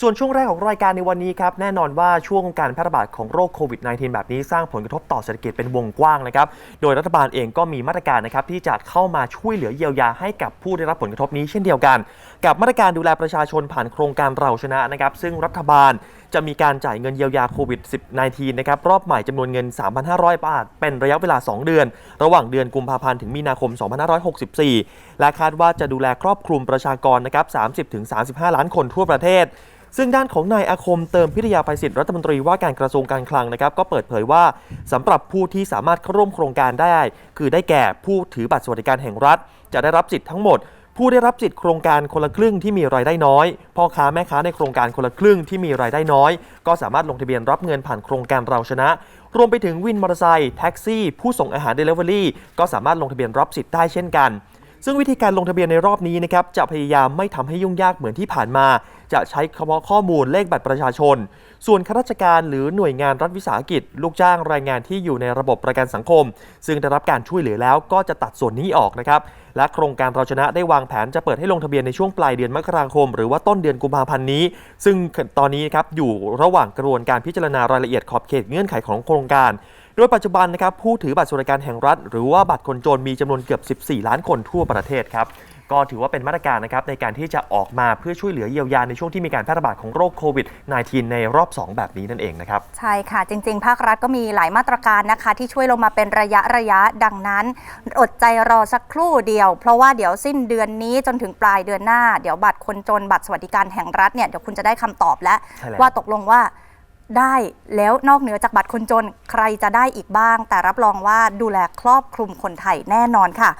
ส่วนช่วงแรกของรายการในวันนี้ครับแน่นอนว่าช่วงการแพร่ระบาดของโรคโควิด -19 แบบนี้สร้างผลกระทบต่อเศรษฐกิจเป็นวงกว้างนะครับ โดยรัฐบาลเองก็มีมาตรการนะครับที่จะเข้ามาช่วยเหลือเยียวยาให้กับผู้ได้รับผลกระทบนี้เช่นเดียวกัน กับมาตรการดูแลประชาชนผ่านโครงการเราชนะนะครับซึ่งรัฐบาลจะมีการจ่ายเงินเยียวยาโควิด -19 นะครับรอบใหม่จำนวนเงิน 3,500 บาท เป็นระยะเวลา 2 เดือน ระหว่างเดือนกุมภาพันธ์ถึงมีนาคม 2564 และคาดว่าจะดูแลครอบคลุมประชากรนะครับ30-35 ล้านคนทั่วประเทศ ซึ่งด้านของนายอาคมเติมพิทยาภัยศิษย์รัฐมนตรีว่าการกระทรวงการคลังนะครับก็เปิดเผยว่าสำหรับผู้ที่สามารถเข้าร่วมโครงการได้ คือได้แก่ผู้ถือบัตรสวัสดิการแห่งรัฐ จะได้รับสิทธิ์ทั้งหมด ผู้ได้รับสิทธิ์โครงการคนละครึ่งที่มีรายได้น้อย พ่อค้าแม่ค้าในโครงการคนละครึ่งที่มีรายได้น้อย ก็สามารถลงทะเบียนรับเงินผ่านโครงการเราชนะ รวมไปถึงวินมอเตอร์ไซค์แท็กซี่ ผู้ส่งอาหารเดลิเวอรี่ก็สามารถลงทะเบียนรับสิทธิ์ได้เช่นกัน ซึ่งวิธีการลงทะเบียนในรอบนี้นะครับจะพยายามไม่ทำให้ยุ่งยากเหมือนที่ผ่านมา จะใช้เฉพาะข้อมูลเลขบัตรประชาชน ส่วนข้าราชการหรือหน่วยงานรัฐวิสาหกิจ ลูกจ้างแรายงานที่อยู่ในระบบประกันสังคม ซึ่งได้รับการช่วยเหลือแล้วก็จะตัดส่วนนี้ออกนะครับและโครงการเราชนะได้วางแผนจะเปิดให้ลงทะเบียนในช่วงปลายเดือนมกราคม หรือว่าต้นเดือนกุมภาพันธ์นี้ ซึ่งตอนนี้ครับอยู่ระหว่างกระบวนการพิจารณารายละเอียดขอบเขตเงื่อนไขของโครงการ โดยปัจจุบันนะครับผู้ถือบัตรสวัสดิการแห่งรัฐ หรือว่าบัตรคนจนมีจำนวนเกือบ 14 ล้านคนทั่วประเทศครับก็ถือว่าเป็นมาตรการนะครับในการที่จะออกมาเพื่อช่วยเหลือเยียวยาในช่วงที่มีการแพร่ระบาดของโรคโควิด -19 ในรอบ 2 แบบนี้นั่นเองนะครับ ใช่ค่ะ จริง ๆ ภาครัฐก็มีหลายมาตรการนะคะ ที่ช่วยลงมาเป็นระยะระยะดังนั้น อดใจรอสักครู่เดียว เพราะว่าเดี๋ยวสิ้นเดือนนี้จนถึงปลายเดือนหน้า เดี๋ยวบัตรคนจนบัตรสวัสดิการแห่งรัฐเนี่ยเดี๋ยวคุณจะได้คำตอบแล้วใช่แล้วว่าตกลงว่า ได้แล้วนอกเหนือจากบัตรคนจนใครจะได้อีกบ้าง แต่รับรองว่าดูแลครอบคลุมคนไทยแน่นอนค่ะ